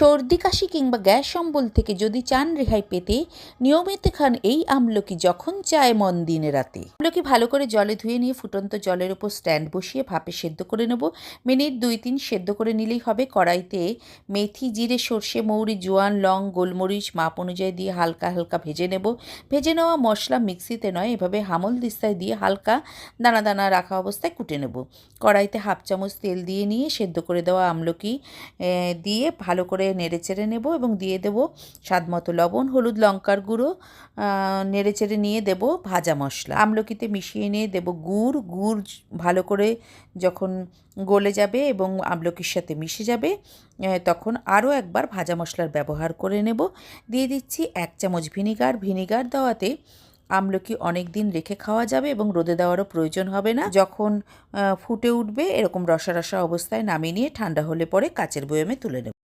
সর্দি, কাশি কিংবা গ্যাস অম্বল থেকে যদি চান রেহাই পেতে, নিয়মিত খান এই আমলকি যখন চায় মন দিনে রাতে। আমলকি ভালো করে জলে ধুয়ে নিয়ে ফুটন্ত জলের ওপর স্ট্যান্ড বসিয়ে ভাপে সেদ্ধ করে নেব। মিনিট দুই তিন সেদ্ধ করে নিলেই হবে। কড়াইতে মেথি, জিরে, সর্ষে, মৌরি, জোয়ান, লং, গোলমরিচ, মাপ অনুযায়ী দিয়ে হালকা হালকা ভেজে নেব। ভেজে নেওয়া মশলা মিক্সিতে নয়, এভাবে হামল দিস্তায় দিয়ে হালকা দানা দানা রাখা অবস্থায় কুটে নেব। কড়াইতে হাফ চামচ তেল দিয়ে নিয়ে সেদ্ধ করে দেওয়া আমলকি দিয়ে ভালো করে নেড়ে চেড়ে নেব এবং দিয়ে দেব স্বাদ মতো লবণ, হলুদ লঙ্কার গুঁড়ো নেড়ে চেড়ে নিয়ে দেব ভাজা মশলা। আমলকিতে মিশিয়ে নিয়ে দেব গুড়। গুড় ভালো করে যখন গলে যাবে এবং আমলকির সাথে মিশে যাবে তখন আরও একবার ভাজা মশলার ব্যবহার করে নেব। দিয়ে দিচ্ছি এক চামচ ভিনিগার। ভিনিগার দেওয়াতে আমলকি অনেক দিন রেখে খাওয়া যাবে এবং রোদে দেওয়ারও প্রয়োজন হবে না। যখন ফুটে উঠবে, এরকম রসা রসা অবস্থায় নামিয়ে নিয়ে ঠান্ডা হলে পরে কাচের বয়মে তুলে নেব।